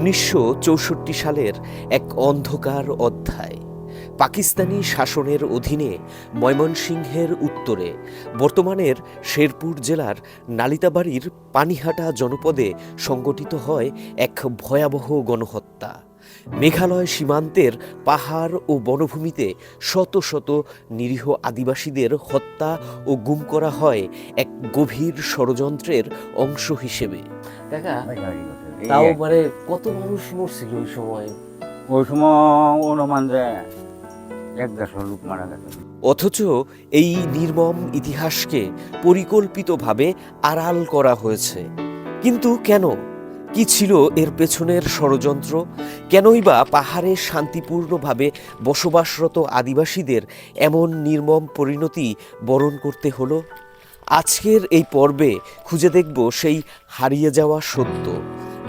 উনিশশো চৌষট্টি সালের এক অন্ধকার অধ্যায়। পাকিস্তানি শাসনের অধীনে ময়মনসিংহের উত্তরে বর্তমানের শেরপুর জেলার নালিতাবাড়ির পানিহাটা জনপদে সংগঠিত হয় এক ভয়াবহ গণহত্যা। মেঘালয় সীমান্তের পাহাড় ও বনভূমিতে শত শত নিরীহ আদিবাসীদের হত্যা ও গুম করা হয় এক গভীর ষড়যন্ত্রের অংশ হিসেবে। কাকা তাও মানে কত মানুষ মরছিল ওই সময়? ওই সময় অনুমান যে এক দেড়শো লোক মারা গেছে। অথচ এই নির্মম ইতিহাসকে পরিকল্পিতভাবে আড়াল করা হয়েছে। কিন্তু কেন? কি ছিল এর পেছনের ষড়যন্ত্র? কেনই বা পাহাড়ে শান্তিপূর্ণভাবে বসবাসরত আদিবাসীদের এমন নির্মম পরিণতি বরণ করতে হলো? আজকের এই পর্বে খুঁজে দেখব সেই হারিয়ে যাওয়া সত্য।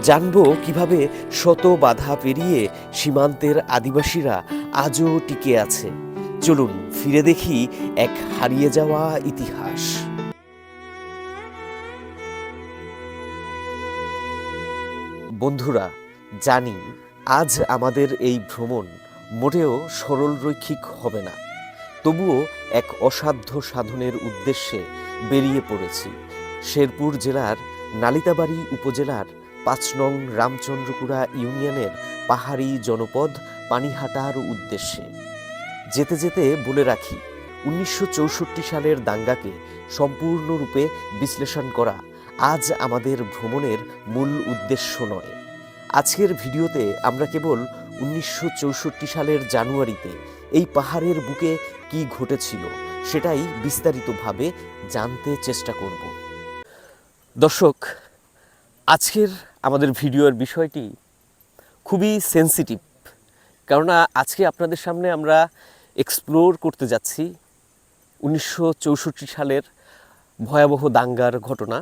জানব কীভাবে শত বাধা পেরিয়ে সীমান্তের আদিবাসীরা আজও টিকে আছে। চলুন ফিরে দেখি এক হারিয়ে যাওয়া ইতিহাস। বন্ধুরা, জানি আজ আমাদের এই ভ্রমণ মোটেও সরলরৈখিক হবে না। তবুও এক অসাধ্য সাধনের উদ্দেশ্যে বেরিয়ে পড়েছি। শেরপুর জেলার নালিতাবাড়ি উপজেলার পাঁচ নং রামচন্দ্রপুরা ইউনিয়নের পাহাড়ি জনপদ পানিহাটার উদ্দেশ্যে। যেতে যেতে বলে রাখি, উনিশশো চৌষট্টি সালের দাঙ্গাকে সম্পূর্ণরূপে বিশ্লেষণ করা আজ আমাদের ভ্রমণের মূল উদ্দেশ্য নয়। আজকের ভিডিওতে আমরা কেবল উনিশশো চৌষট্টি সালের জানুয়ারিতে এই পাহাড়ের বুকে কি ঘটেছিল সেটাই বিস্তারিতভাবে জানতে চেষ্টা করব। দর্শক, আজকের আমাদের ভিডিওর বিষয়টি খুবই সেন্সিটিভ কেননা আজকে আপনাদের সামনে আমরা এক্সপ্লোর করতে যাচ্ছি উনিশশো চৌষট্টি সালের ভয়াবহ দাঙ্গার ঘটনা।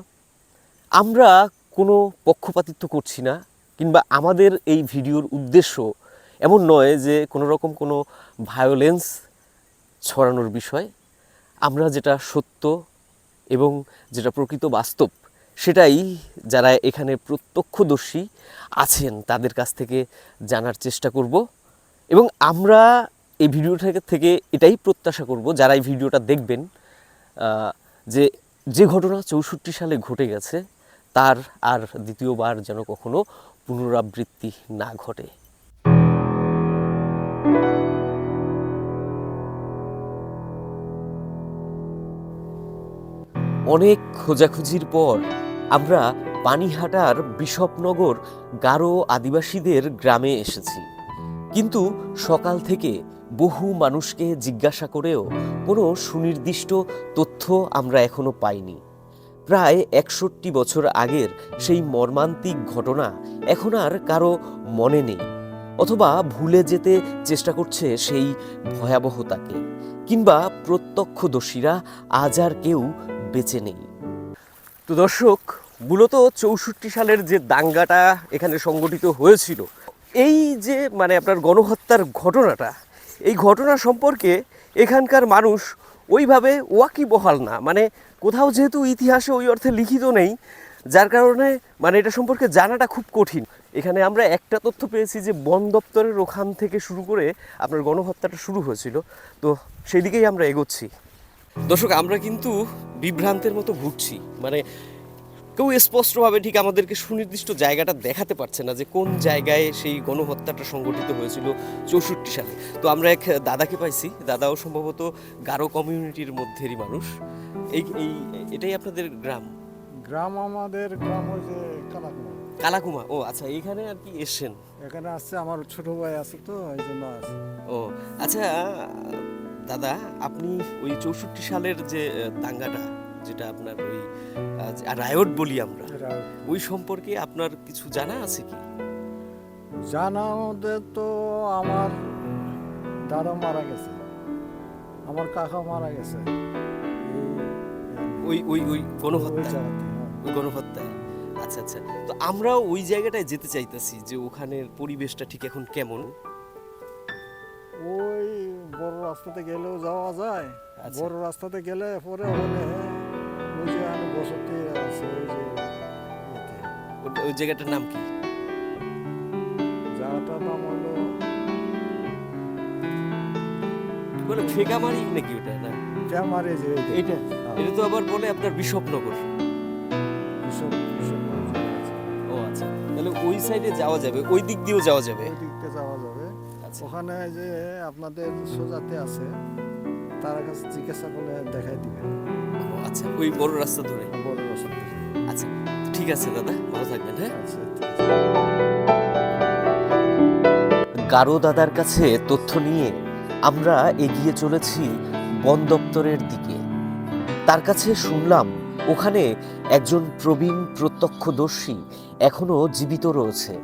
আমরা কোনো পক্ষপাতিত্ব করছি না, কিংবা আমাদের এই ভিডিওর উদ্দেশ্য এমন নয় যে কোনো রকম কোনো ভায়োলেন্স ছড়ানোর বিষয়। আমরা যেটা সত্য এবং যেটা প্রকৃত বাস্তব সেটাই যারা এখানে প্রত্যক্ষদর্শী আছেন তাদের কাছ থেকে জানার চেষ্টা করব এবং আমরা এই ভিডিওটা থেকে এটাই প্রত্যাশা করব, যারা এই ভিডিওটা দেখবেন যে যে ঘটনা চৌষট্টি সালে ঘটে গেছে, তার আর দ্বিতীয়বার যেন কখনো পুনরাবৃত্তি না ঘটে। অনেক খোঁজাখুঁজির পর আমরা পানিহাটার বিশপনগর গারো আদিবাসীদের গ্রামে এসেছি। কিন্তু সকাল থেকে বহু মানুষকে জিজ্ঞাসা করেও কোনো সুনির্দিষ্ট তথ্য আমরা এখনও পাইনি। প্রায় একষট্টি বছর আগের সেই মর্মান্তিক ঘটনা এখন আর কারও মনে নেই, অথবা ভুলে যেতে চেষ্টা করছে সেই ভয়াবহতাকে, কিংবা প্রত্যক্ষদর্শীরা আজ আর কেউ বেঁচে নেই। তো দর্শক, মূলত চৌষট্টি সালের যে দাঙ্গাটা এখানে সংগঠিত হয়েছিল, এই যে মানে আপনার গণহত্যার ঘটনাটা, এই ঘটনা সম্পর্কে এখানকার মানুষ ওইভাবে ওয়াকিবহাল না। মানে কোথাও যেহেতু ইতিহাসে ওই অর্থে লিখিত নেই, যার কারণে মানে এটা সম্পর্কে জানাটা খুব কঠিন। এখানে আমরা একটা তথ্য পেয়েছি যে বন দপ্তরের ওখান থেকে শুরু করে আপনার গণহত্যাটা শুরু হয়েছিল। তো সেই দিকেই আমরা এগোচ্ছি। দর্শক আমরা কিন্তু বিভ্রান্তের মতো ঘুরছি মানে কেউ স্পষ্টভাবে ঠিক আমাদেরকে সুনির্দিষ্ট জায়গাটা দেখাতে পারছে না যে কোন জায়গায় সেই গণহত্যাটা সংগঠিত হয়েছিল চৌষট্টি সালে। তো আমরা এক দাদাকে পাইছি। দাদাও সম্ভবত গারো কমিউনিটির মধ্যেরই মানুষ। এই এই এটাই আপনাদের গ্রাম? গ্রাম আমাদের গ্রাম ওই যে কালাকুমা কালাকুমা ও আচ্ছা এখানে আর কি এসছেন? এখানে আসছে আমার ছোট ভাই আছে তো এই জন্য আছে ও আচ্ছা দাদা আপনি ওই চৌষট্টি সালের যে দাঙ্গাটা যেটা আপনার ওই রায়ট বলি আমরা ওই সম্পর্কে আপনার কিছু জানা আছে কি? জানা তো আমার দাদা মারা গেছে। আমার কাকা মারা গেছে। ওই ওই ওই গণহত্যা? হ্যাঁ। ওই গণহত্যায় আচ্ছা আচ্ছা। তো আমরাও ওই জায়গাটায় যেতে চাইতেছি যে ওখানের পরিবেশটা ঠিক এখন কেমন? ওই বড় রাস্তাতে গেলেও যাওয়া যায়। আচ্ছা। বড় রাস্তাতে গেলে পরে ওখানে ওই যে আমি বসতি আছে ওই যে ওই জায়গাটার নাম কি? ওটার নাম হলো বলে ফেগামারি নাকি ওটা? না। ক্যামারে যে এইটা। এইটা। হ্যাঁ, এটা তো আবার বলে আপনার বিশপনগর মানুষ ও আচ্ছা। তাহলে ওই সাইডে যাওয়া যাবে ওই দিক দিয়েও যাওয়া যাবে। আচ্ছা ওখানে যে আপনাদের সোজাতে আছে তার কাছে জিজ্ঞাসা করলে দেখাই দিবে। ও আচ্ছা ওই বড় রাস্তা ধরে? বড় রাস্তা আচ্ছা ঠিক আছে দাদা ভালো থাকবেন হ্যাঁ? আচ্ছা আছে। গারো দাদার কাছে তথ্য নিয়ে আমরা এগিয়ে চলেছি বন দপ্তরের দিকে। তার কাছে শুনলাম ওখানে একজন প্রবীণ প্রত্যক্ষদর্শী এখনও জীবিত রয়েছে।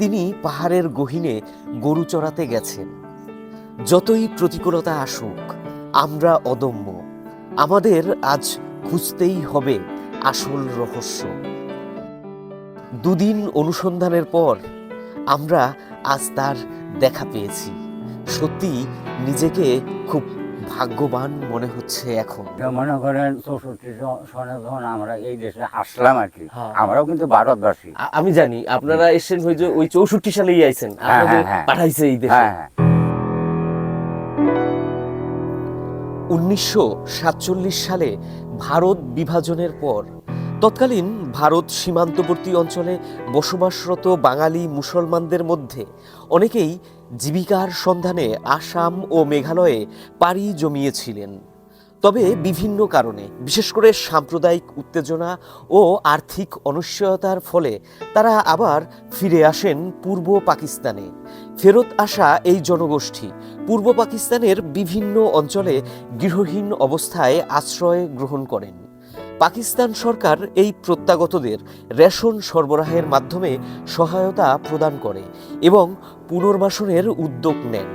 তিনি পাহাড়ের গহীনে গরু চড়াতে গেছেন। যতই প্রতিকূলতা আসুক, আমরা অদম্য। আমাদের আজ খুঁজতেই হবে আসল রহস্য। দুদিন অনুসন্ধানের পর আমরা আজ তার দেখা পেয়েছি। সত্যি নিজেকে খুব ভাগ্যবান মনে হচ্ছে এখন। মনে করেন চৌষট্টি সনে যখন আমরা এই দেশে আসলাম আর কি হ্যাঁ। আমরাও কিন্তু ভারতবাসী। আমি জানি আপনারা এসেছেন ওই যে ওই চৌষট্টি সালেই আইছেন হ্যাঁ, হ্যাঁ। পাঠাইছে এই দেশে। হ্যাঁ হ্যাঁ। উনিশশো সাতচল্লিশ সালে ভারত বিভাজনের পর তৎকালীন ভারত সীমান্তবর্তী অঞ্চলে বসবাসরত বাঙালি মুসলমানদের মধ্যে অনেকেই জীবিকার সন্ধানে আসাম ও মেঘালয়ে পাড়ি জমিয়েছিলেন। তবে বিভিন্ন কারণে, বিশেষ করে সাম্প্রদায়িক উত্তেজনা ও আর্থিক অনিশ্চয়তার ফলে তারা আবার ফিরে আসেন পূর্ব পাকিস্তানে। ফেরত আসা এই জনগোষ্ঠী পূর্ব পাকিস্তানের বিভিন্ন অঞ্চলে গৃহহীন অবস্থায় আশ্রয় গ্রহণ করেন। পাকিস্তান সরকার এই প্রত্যাগতদের রেশন সরবরাহের মাধ্যমে সহায়তা প্রদান করে এবং পুনর্বাসনের উদ্যোগ নেন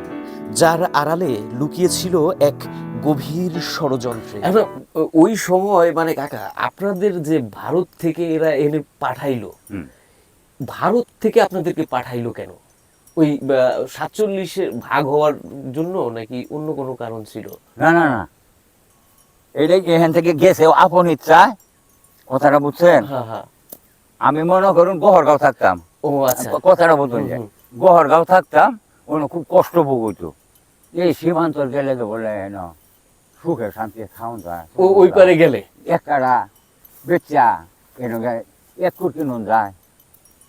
যার আড়ালে লুকিয়েছিল এক গভীর ষড়যন্ত্রে। ওই সময় মানে কাকা আপনাদের যে ভারত থেকে এরা এনে পাঠাইলো ভারত থেকে আপনাদেরকে পাঠাইলো কেন? ওই সাতচল্লিশের ভাগ হওয়ার জন্য নাকি অন্য কোনো কারণ ছিল? না না না এটাই এখান থেকে গেছে আপন ইচ্ছায় কথাটা বুঝছেন? হ্যাঁ হ্যাঁ। আমি মনে করুন গহরগাঁও থাকতাম। ও আচ্ছা। কথাটা বুঝুন যায় গহরগাঁও থাকতাম ওখানে খুব কষ্ট ভোগ হইতো। এই সীমান্তর গেলে তো বলে না সুখে শান্তি খাওয়া যায় ও ওই পারে গেলে? এক কাটা বেচা কেন এক কোট কিনুন যায়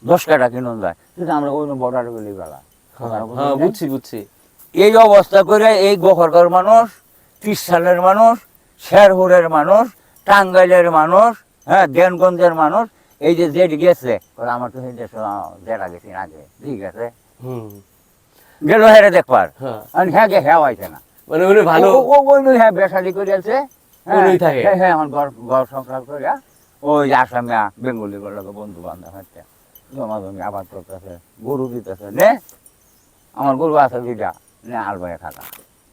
দশ কাটা কিনুন যায় কিন্তু আমরা ওই বর্ডার গেলে বেলা। হ্যাঁ বুঝছি বুঝছি। এই অবস্থা করে এই গোখরগর মানুষ ত্রিশ সালের মানুষ শেরহুরের মানুষ টাঙ্গাইলের মানুষ হ্যাঁ দেনগঞ্জের মানুষ এই যে জেড গেছে। আমার তো সেই দেশে গেছি আগে ঠিক আছে? গেল হেরে দেখবার। হ্যাঁ। হ্যাঁ গে হ্যাঁ হয়েছে না। মানে উনি ভালো ও- ওই হ্যাঁ বেসাদি করে আছে হ্যাঁ থাকে। হ্যাঁ হ্যাঁ আমার ঘর ঘর সংসার করে ওই আসামিয়া বেঙ্গলি বন্ধু বান্ধব হচ্ছে জমা জমি আবাদ করতেছে গরু দিতেছে। নে আমার গরু আছে দুইটা। নে আলবাইয়া থাকা।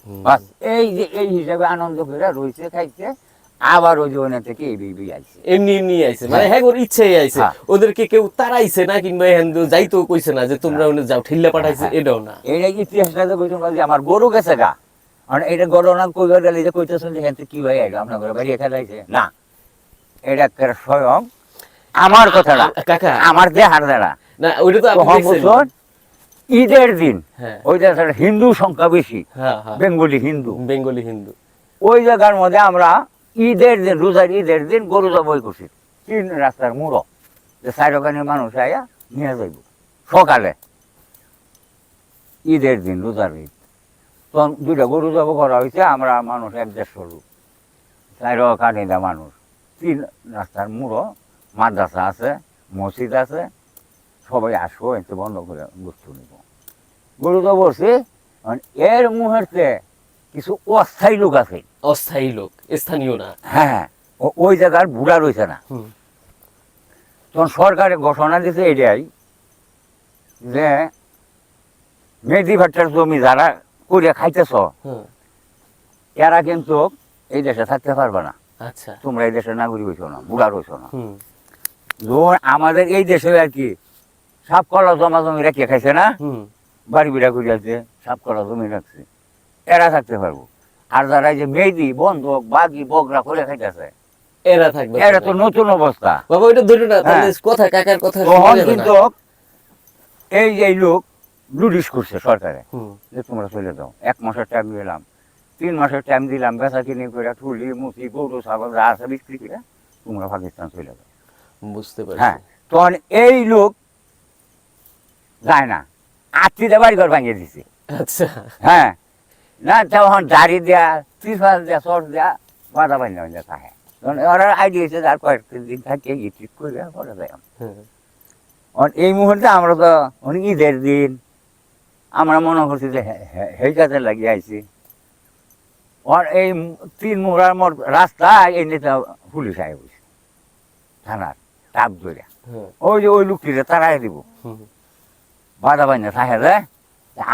বাস এই যে এই হিসাবে আনন্দ করে রইছে খাইছে আবার ওই জোনে থেকে এই বিবি আইছে। এমনি এমনি আইছে মানে হ্যাঁ। ওর ইচ্ছাই আইছে। হ্যাঁ। ওদেরকে কেউ তারাইছে না কিংবা দিয়ে যাইতেও কইছে না যে তোমরা ওনে যাও ঠিল্লা পাঠাইছে হ্যাঁ। এটাও না। এইটা কি ইতিহাসটা কইছেন যে আমার গরু গেছে গা। আর এটা গণনা কইবার গেলে যে কইতেছেন যে হ্যাঁ কি ভাই আইলো আপনার ঘরে বাড়ি না। এটা স্বয়ং আমার কথাটা আ- কাকা। আমার দেহার দ্বারা। না ওইটা তো আপনি ঈদের দিন হ্যাঁ। ওই জায়গাটা হিন্দু সংখ্যা বেশি হ্যাঁ হ্যাঁ। বেঙ্গলি হিন্দু। বেঙ্গলি হিন্দু। ওই জায়গার মধ্যে আমরা ঈদের দিন রোজার ঈদের দিন গরু জবাই করছি। তিন রাস্তার মুড়ো যে চারোখানের মানুষ আয়া নিয়ে যাইব সকালে। ঈদের দিন রোজার ঈদ। তখন দুইটা গরু জব করা হয়েছে আমরা মানুষ এক দেড়শো লোক। কানিদা মানুষ। তিন রাস্তার মুড়ো মাদ্রাসা আছে মসজিদ আছে সবাই আসব এতে বন্ধ করে বস্তু নিব। গরু জব করছি এর মুহূর্তে কিছু অস্থায়ী লোক আছে। অস্থায়ী লোক স্থানীয় না। হ্যাঁ ওই জায়গার বুড়া রয়েছে না। তখন সরকারে ঘোষণা দিছে এটাই যে মেদি ভাট্টার জমি যারা করিয়া খাইতেছ এরা কিন্তু এই দেশে থাকতে পারবে না। আচ্ছা। তোমরা এই দেশের নাগরিক হইছো না বুড়া রইছো না। আমাদের এই দেশে আর কি সাপ কলা জমা জমি রেখে খাইছে না বাড়ি বিড়া করিয়াছে সাপ কলা জমি রাখছে। এরা থাকতে পারব। আর যারা এই যে মেদি বন্ধক বাগি বগরা করে খাইতেছে এরা থাকবে এরা তো নতুন অবস্থা। বাবা ওইটা ধরে না তাহলে হ্যাঁ। কথা কাকার কথা তখন কিন্তু এই যে লোক লুডিস করছে সরকারে যে তোমরা চলে যাও। এক মাসের টাইম দিলাম তিন মাসের টাইম দিলাম বেচা কিনে করে ঠুলি মুসি গরু ছাগল যা আছে বিক্রি করে তোমরা পাকিস্তান চলে যাও। বুঝতে পারছি। হ্যাঁ তখন এই লোক যায় না। আত্মীয়দের বাড়ি ঘর ভাঙিয়ে দিছে। আচ্ছা। হ্যাঁ। না তখন দাড়ি দেয়া ত্রিফাল দেয়া চট দেয়া বাধা বান্ধা বান্ধা থাকে। তখন ওরা আইডিয়া হয়েছে আর কয়েকদিন দিন থাকে গিয়ে ঠিক করে পরে যায় হ্যাঁ। এই মুহূর্তে আমরা তো অনেক ঈদের দিন। আমরা মনে করছি যে হে- হে- সেই কাজে লাগিয়ে আইছি। আর এই তিন মোড়ার মোড় রাস্তা এই নেতা পুলিশ আয় বসে থানার টাপ ধরে হ্যাঁ। ওই যে ওই লোকটিরে তারাই দিব। বাধা বান্ধা থাকে রে।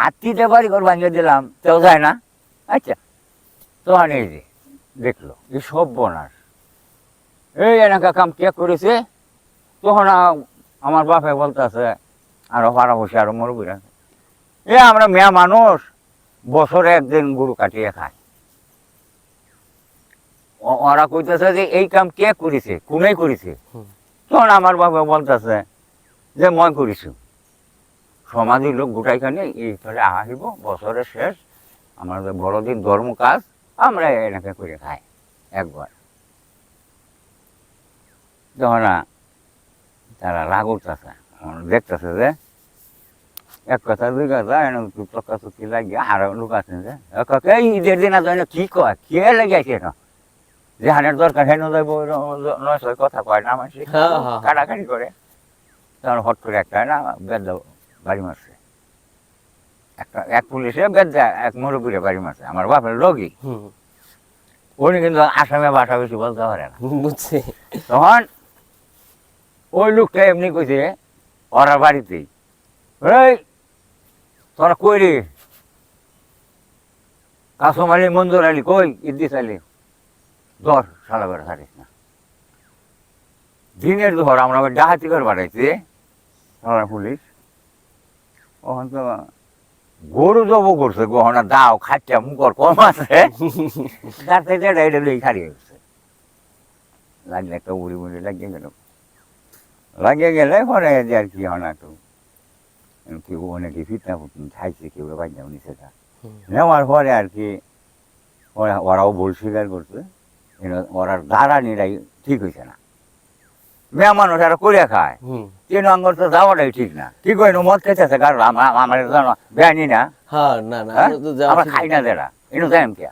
আত্মীয়তে বাড়ি ঘর ভাঙিয়ে দিলাম তেও যায় না। আচ্ছা তখন এই যে দেখল এই সব বনার। এই এনাকা কাম কে করেছে? তখন আমার বাপে বলতেছে আরও পাড়া বসে আরও মরবি এ আমরা মেয়া মানুষ বছরে একদিন গরু কাটিয়ে খায় ওরা কইতেছে যে এই কাম কে করেছে? কোনেই করেছে? তখন আমার বাবা বলতেছে যে মই করিছো। সমাজের লোক গোটাইখানে এই ফলে আহিব বছরের শেষ আমাদের বড়দিন ধর্ম কাজ আমরা এনেকে করে খাই একবার। যখন তারা রাগ উঠতেছে দেখতেছে যে এক কথা দুই কথা এনে চক্কা চুক্তি লাগিয়ে আর লোক আছেন যে এই ঈদের দিন আছে কি কয় কে লেগেছে না যে হানের দরকার হেন যাইব নয় কথা কয় না মানুষ। কাটাকাটি করে। তখন হট করে একটা না বেদ বাড়ি মারছে। একটা এক পুলিশে বেদ এক মুরব্বীরে বাড়ি মারছে। আমার বাপের লগি উনি কিন্তু আসামে বাসা বেশি বলতে পারে না। বুঝছি। তখন ওই লোকটা এমনি কইছে ওরা বাড়িতেই এই তোরা কই রে? কাসম আলী মঞ্জুর আলী কই? ইদ্দিস আলী ধর সালা বেড়া ছাড়িস না। দিনের ধর আমরা ডাহাতি করে বাড়াইছি পুলিশ ওখান তো গরু জব করছে গহনা দাও খাচ্চা মুখর কম আছে। তার থেকে এটা লই ছাড়িয়ে গেছে লাগলে একটা উড়ি মুড়ি লাগিয়ে গেল। লাগিয়ে গেলে পরে যে আর কি হয় না একটু কেউ অনেকে ফিটনা ফুটন খাইছে কেউ বাজাও নিছে তা। নেওয়ার পরে আর কি ওরা ওরাও ভুল স্বীকার করছে। এরা- ওরার দাঁড়ানিরাই ঠিক হয়েছে না। মেয়ে মানুষ আর করে খায় তিন অঙ্গর তো যাওয়াটাই ঠিক না। কি কই মদ খেতেছে কারণ আমার বেআইনি না। হ্যাঁ হ্যাঁ? আমরা খাই না দেরা এনে কে?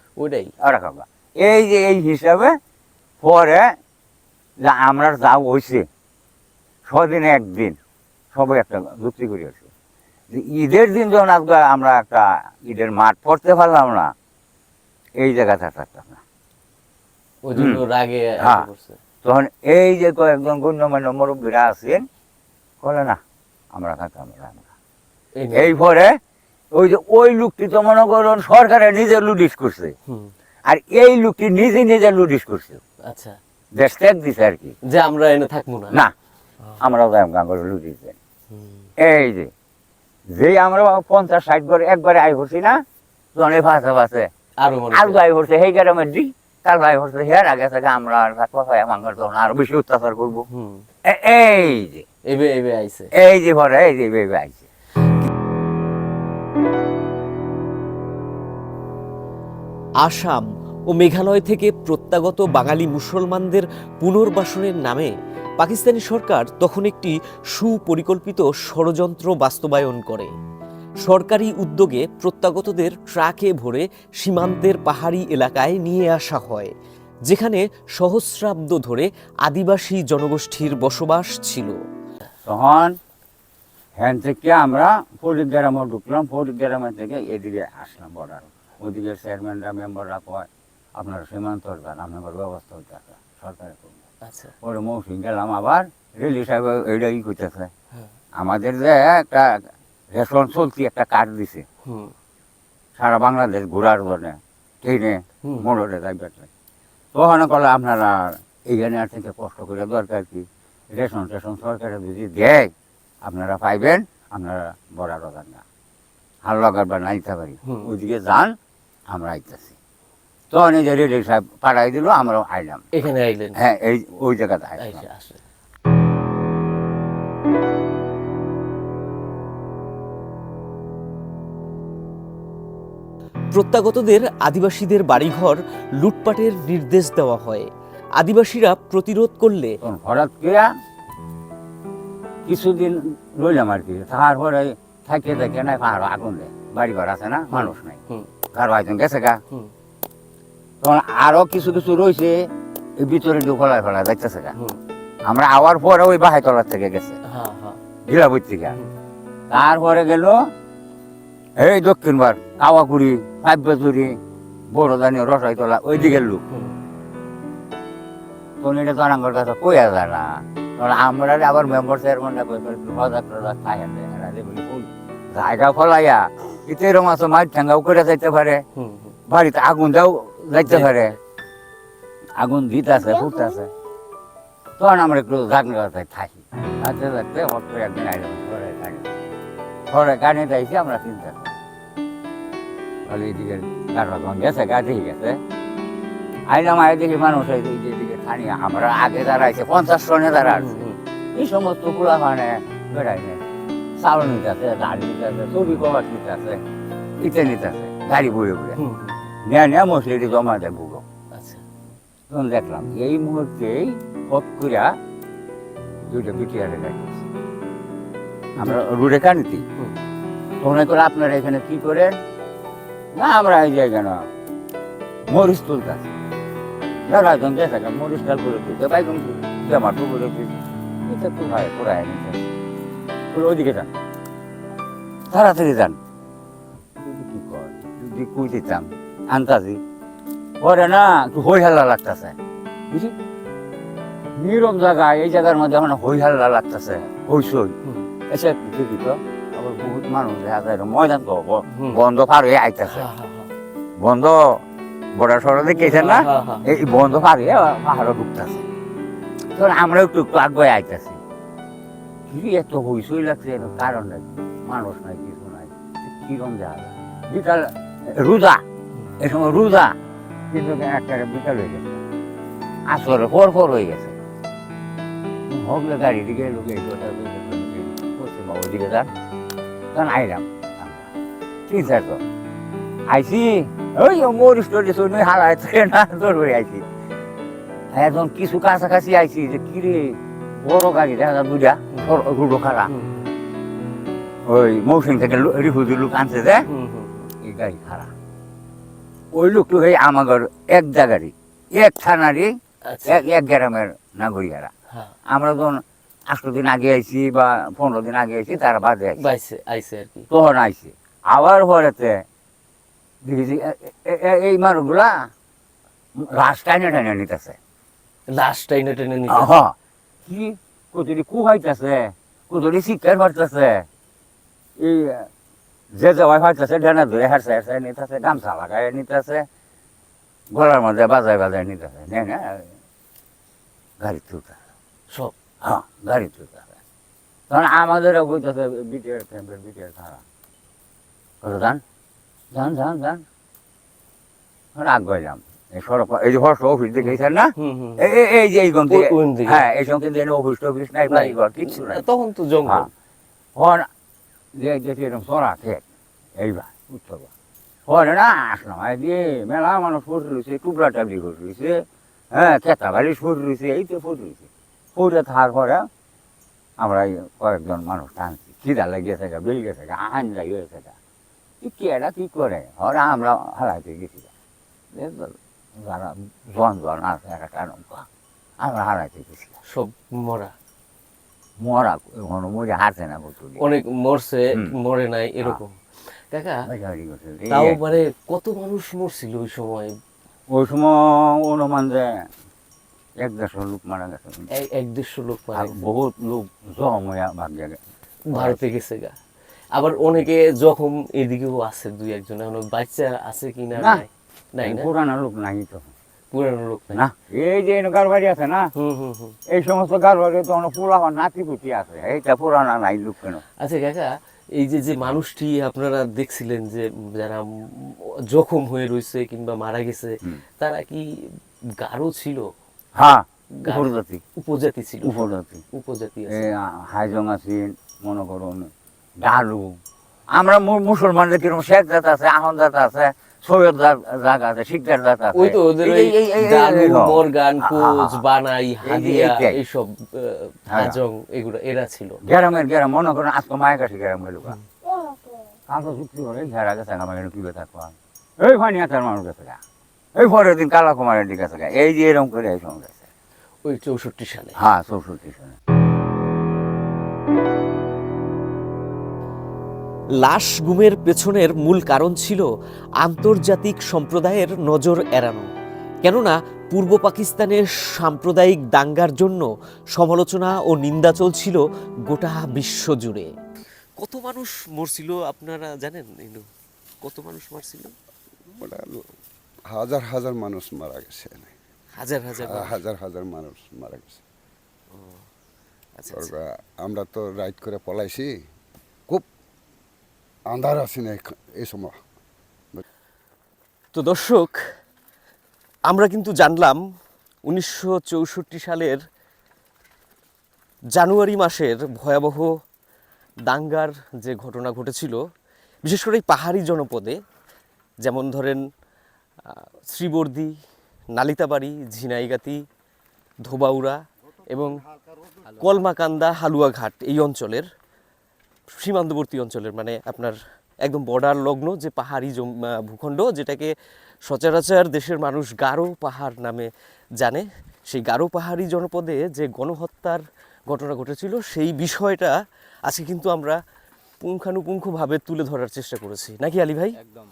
ওরা খাবা এই যে এই হিসাবে পরে যে আমরা যা হয়েছে ছদিনে একদিন সবাই একটা যুক্তি করে আছে যে ঈদের দিন যখন আজকে আমরা একটা ঈদের মাঠ পড়তে পারলাম না এই জায়গাটা থাকতাম না। ওই জন্য রাগে হ্যাঁ। তখন এই যে কয়েকজন গণ্যমান্য মুরব্বীরা আছেন বলে না আমরা খাতাম আমরা এই। পরে ওই যে ওই লোকটি তো মনে করুন সরকারে নিজে লুডিস করছে। আর এই লোকটি নিজে নিজে লুডিস করছে। আচ্ছা। দেশ ত্যাগ দিছে আর কি। যে আমরা এনে থাকব না। না গাঙ্গর লুডিস দেন এই যে যে আমরা পঞ্চাশ ষাট করে একবারে আয় করছি না তখন এই ভাষা ভাষে আরও। করছে সেই দিক তার ভাই করছে হের আগে থেকে আমরা আর থাকব ভাই আমার তখন আরও বেশি অত্যাচার করব। এই যে। এবে এবে আইছে। এই যে ভরে এই যে ভেবে আইছে। আসাম ও মেঘালয় থেকে প্রত্যাগত বাঙালি মুসলমানদের পুনর্বাসনের নামে পাকিস্তানি সরকার তখন একটি সুপরিকল্পিত ষড়যন্ত্র বাস্তবায়ন করে। সরকারি উদ্যোগে প্রত্যাগতদের ট্রাকে ভরে সীমান্তের পাহাড়ি এলাকায় নিয়ে আসা হয় যেখানে সহস্রাব্দ ধরে আদিবাসী জনগোষ্ঠীর বসবাস ছিল। তখন হ্যান থেকে আমরা ফরিদ গ্রামে ঢুকলাম ফরিদ গ্রামে থেকে এদিকে আসলাম বর্ডার ওদিকে চেয়ারম্যানরা মেম্বাররা কয় আপনারা সীমান্ত যান আপনার ব্যবস্থা হইতে আছে সরকারে করবে আচ্ছা। পরে মৌসুম গেলাম আবার রেলি সাহেব এইটা ই করতেছে হ্যাঁ। আমাদের যে একটা রেশন চলতি একটা কার্ড দিছে। সারা বাংলাদেশ ঘোরার জন্য ট্রেনে। মোটরে যাইবে তখন কলে আপনারা এইখানে আর থেকে কষ্ট করে দরকার কি? রেশন টেশন সরকারে যদি দেয় আপনারা পাইবেন আপনারা বড় রোগান না। হাল লাগার বা নাইতে পারি। ওইদিকে যান আমরা আইতেছি। তখন এই যে সাহেব পাঠাই দিল আমরাও আইলাম। এখানে আইলেন। হ্যাঁ এই ওই জায়গাতে আইলাম। প্রত্যাগতদের আদিবাসীদের বাড়িঘর লুটপাটের নির্দেশ দেওয়া হয়। আদিবাসীরা প্রতিরোধ করলে হঠাৎ কিছুদিন রইলাম আর কি। তারপরে থাকে থাকে না পাহাড় আগুন দেয় বাড়ি ঘর আছে না মানুষ নাই। কারও একজন গেছে গা। তখন আরও কিছু কিছু রয়েছে ভিতরে ফলায় ফলায় যাইতেছে গা। আমরা আওয়ার পরে ওই বাহাই তলার থেকে গেছে। হ্যাঁ হ্যাঁ। গিলাবই থেকে। তারপরে গেল এই দক্ষিণবার কাওয়াকুড়ি কাব্যচুরি বড়দানি রসাইতলা ওই দিকের লোক। হুম। তখন এটা তরাঙ্গর কাছে কইয়া যায় না? আমরা আবার মেম্বার চেয়ারম্যানরা জায়গা ফলাইয়া ইতে এরকম আছে মাছ ঠাঙ্গাও করে যাইতে পারে। বাড়িতে আগুন দাও যাইতে পারে। আগুন ফুটতেছে তখন আমরা একটু জাগনাতে থাকি। থাকতে থাকতে হট করে একদিন আইলাম ঘরে গাড়ি। ঘরে গাড়ি আমরা চিন্তা তাহলে এদিকে গাড়ি গেছে। গাড়ি আইলাম দেখি মানুষ এদিকে খানি আমরা আগে দাঁড়াইছে পঞ্চাশ এই সমস্ত পোলা মানে বেড়াই নেই। চাউল নিতেছে দাড়ি নিতেছে ছবি কভার নিতেছে ইতে নিতেছে গাড়ি বয়ে বয়ে হুম, হুম। নেয়া নেয়া মশলাটি জমা দেয় বুড়ো। আচ্ছা। তখন দেখলাম এই মুহূর্তেই হট করিয়া দুইটা পিটিয়ারে গাড়িছে আমরা রুড়ে কানিতি। তখন করে আপনারা এখানে কি করেন? না আমরা এই যে কেন? মরিচ তুলতেছি। দাদা একজন গেছে কেন মরিচ ডাল করে তুলতে তুলতে এটা তো ভাই পুরাই নিতে পুরো ওইদিকে যান। তাড়াতাড়ি যান। কি কর যদি কুই দিতাম পরে না একটু হই হাল্লা লাগতেছে। বুঝি নীরব জায়গা এই জায়গার মধ্যে এখন হই হাল্লা লাগতেছে হইসই এসে দেখি তো আবার বহুত মানুষ দেখা যায় ময়দান তো বন্ধ পার হয়ে আইতেছে। বন্ধ বড় সড়ো দেখেছেন না এই বন্ধ পার হয়ে পাহাড়ে ঢুকতেছে। তখন আমরা একটু একটু আগে আইতেছি। কি এত হইসই লাগছে কারণ নাই মানুষ নাই কিছু নাই। কিরম জায়গা বিকাল রোজা। এই সময় রোজা। কিন্তু একটা বিকাল হয়ে গেছে। আসলে পর পর হয়ে গেছে। হগলে গাড়ি দিকে লোকে পশ্চিমবঙ্গ ওইদিকে যান। তখন আইলাম। আমরা। তিন আইসি ওই মরিস টরিস ওই হারাই না তোর হয়ে আইসি এখন কিছু কাছাকাছি আইসি যে কিরে বড় গাড়ি দেখা দুইটা রুডো খারা ওই মৌসুম থেকে রিফুজি লোক আনছে যে এই গাড়ি খারাপ ওই লোকটা হয়ে আমাগর এক জায়গারই এক থানারই আচ্ছা। এক এক গ্রামের নাগরিকারা আমরা যখন আঠারো দিন আগে আইছি বা পনেরো দিন আগে আইছি তারা বাদে আইছি। আইছে আর কি। তখন আইছি। আবার পরেতে দেখেছি এই মানুষগুলা রাস টাইনে টাইনে নিতেছে। লাস্ট টাইনে টেনে নিতে হ্যাঁ। কি? কতটি কুহাইতেছে কতটি শিক্ষার পারতেছে এই যে যাওয়াই পারতেছে ডানা ধরে হারছে হারছে নিতেছে গামছা লাগাই নিতেছে গলার মধ্যে বাজায় বাজায় নিতেছে। নে গাড়ি তুলতেছে সব হ্যাঁ গাড়ি তুলতেছে তখন আমাদেরও বিটিআর ক্যাম্পের বিটিআর কত যান যান যান যান রাগ গেলাম এই সড়ক এই যে হর্ষ অফিস দেখেছেন না? এই যে এই। হ্যাঁ এই সঙ্গে অফিস টফিস নাই বাড়ি ঘর কিচ্ছু নাই। তখন তো জঙ্গল। হ্যাঁ। হন যে এরকম সরা খেত এইবার উত্তর হরে না আসলাম দিয়ে মেলা মানুষ ফুট রয়েছে টুকরা টাবলি ফুট রয়েছে হ্যাঁ কেতা বালি ফুট রয়েছে এই তো ফুট রয়েছে ফুটে থাকার পরে আমরা কয়েকজন মানুষ টানছি। খিদা লেগেছে গা বেল গেছে গা আহান লাগিয়েছে গা। কি কেডা কি করে? হরে আমরা হারাইতে গেছি যারা জন জন আছে একটা টানুম আমরা হারাইতে গেছি সব মরা। মরা কোনো মরে হারছে না বুঝলি অনেক মরছে মরে নাই এরকম। কাকা তাও মানে কত মানুষ মরছিল ওই সময়? ওই সময় অনুমান যে এক দেড়শো লোক মারা গেছে। এক- দেড়শো লোক বহুত লোক জম হইয়া ভাগ্যে গেছে। ভারতে গেছে গা। আবার অনেকে জখম এদিকেও আছে দুই একজন। এখন বাচ্চা আছে কি না। নাই? পুরানো লোক নাই তো। পুরানো লোক না এই যে গার বাড়ি আছে না এই সমস্ত গার বাড়ি তো অনেক পুরা নাতি পুতি আছে। এইটা পুরানা নাই লোক কেন? আচ্ছা কাকা এই যে যে মানুষটি আপনারা দেখছিলেন যে যারা জখম হয়ে রয়েছে কিংবা মারা গেছে তারা কি গাঢ় ছিল? হ্যাঁ গা- উপজাতি। ছিল। উপরজাতি উপজাতি হাইজং আছেন মনে করুন ডালু। আমরা মুসলমানদের কীরকম শেখ জাত আছে আহন জাত আছে সৈয়দ জাগ আছে শিকদার জাত আছে। ওই তো ওদের ওই এই- এই- এই- দানু এই- এই- মর্গান কোচ বানাই হাদিয়া এইসব হ্যাঁ। হাজং এগুলো এরা ছিল। গ্রামের গ্রাম মনে করেন আজকে মায়ের কাছে গ্রাম গেল কাঁচা চুক্তি করে ঘেরা গেছে আমার তুলে থাকব এই ফানি আছে মানুষ গেছে। এই পরের দিন কালা কুমারের দিকে গা। এই যে এরকম করে এই গেছে ওই চৌষট্টি সালে। হ্যাঁ চৌষট্টি সালে। লাশ গুমের পেছনের মূল কারণ ছিল আন্তর্জাতিক সম্প্রদায়ের নজর এড়ানো। কেননা পূর্ব পাকিস্তানের সাম্প্রদায়িক দাঙ্গার জন্য সমালোচনা ও নিন্দা চলছিল গোটা বিশ্ব জুড়ে। কত মানুষ মরছিল আপনারা জানেন কত মানুষ মারছিল? ওটা হাজার হাজার মানুষ মারা গেছে হাজার হাজার হাজার হাজার মানুষ মারা গেছে। আচ্ছা, আচ্ছা। আমরা তো রাইড করে পলাইছি খুব আন্ধার আছে না এই সময়। তো দর্শক আমরা কিন্তু জানলাম উনিশশো চৌষট্টি সালের জানুয়ারি মাসের ভয়াবহ দাঙ্গার যে ঘটনা ঘটেছিল বিশেষ করে এই পাহাড়ি জনপদে যেমন ধরেন শ্রীবর্দী নালিতাবাড়ি ঝিনাইগাতি ধোবাউড়া এবং কলমাকান্দা হালুয়াঘাট এই অঞ্চলের সীমান্তবর্তী অঞ্চলের মানে আপনার একদম বর্ডার লগ্ন যে পাহাড়ি ভূখণ্ড যেটাকে সচরাচর দেশের মানুষ গারো পাহাড় নামে জানে সেই গারো পাহাড়ি জনপদে যে গণহত্যার ঘটনা ঘটেছিল সেই বিষয়টা আজকে কিন্তু আমরা পুঙ্খানুপুঙ্খভাবে তুলে ধরার চেষ্টা করেছি। নাকি আলী ভাই? একদম।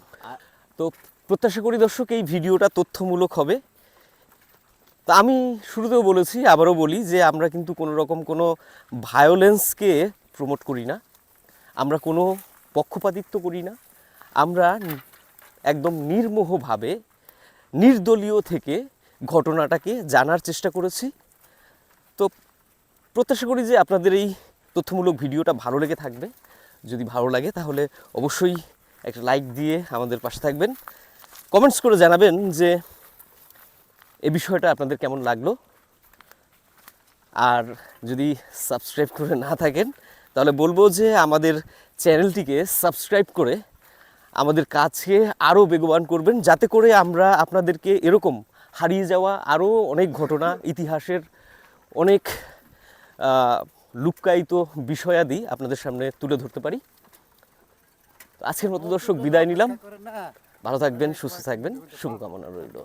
তো প্রত্যাশা করি দর্শক, এই ভিডিওটা তথ্যমূলক হবে। তা আমি শুরুতেও বলেছি, আবারও বলি যে আমরা কিন্তু কোনো রকম কোনো ভায়োলেন্সকে প্রমোট করি না। আমরা কোনো পক্ষপাতিত্ব করি না। আমরা একদম নির্মোহভাবে নির্দলীয় থেকে ঘটনাটাকে জানার চেষ্টা করেছি। তো প্রত্যাশা করি যে আপনাদের এই তথ্যমূলক ভিডিওটা ভালো লেগে থাকবে। যদি ভালো লাগে তাহলে অবশ্যই একটা লাইক দিয়ে আমাদের পাশে থাকবেন। কমেন্টস করে জানাবেন যে এই বিষয়টা আপনাদের কেমন লাগল। আর যদি সাবস্ক্রাইব করে না থাকেন, তাহলে বলব যে আমাদের চ্যানেলটিকে সাবস্ক্রাইব করে আমাদের কাজকে আরও বেগবান করবেন, যাতে করে আমরা আপনাদেরকে এরকম হারিয়ে যাওয়া আরও অনেক ঘটনা, ইতিহাসের অনেক লুক্কায়িত বিষয়াদি আপনাদের সামনে তুলে ধরতে পারি। আজকের মতো দর্শক, বিদায় নিলাম। ভালো থাকবেন সুস্থ থাকবেন শুভকামনা রইল।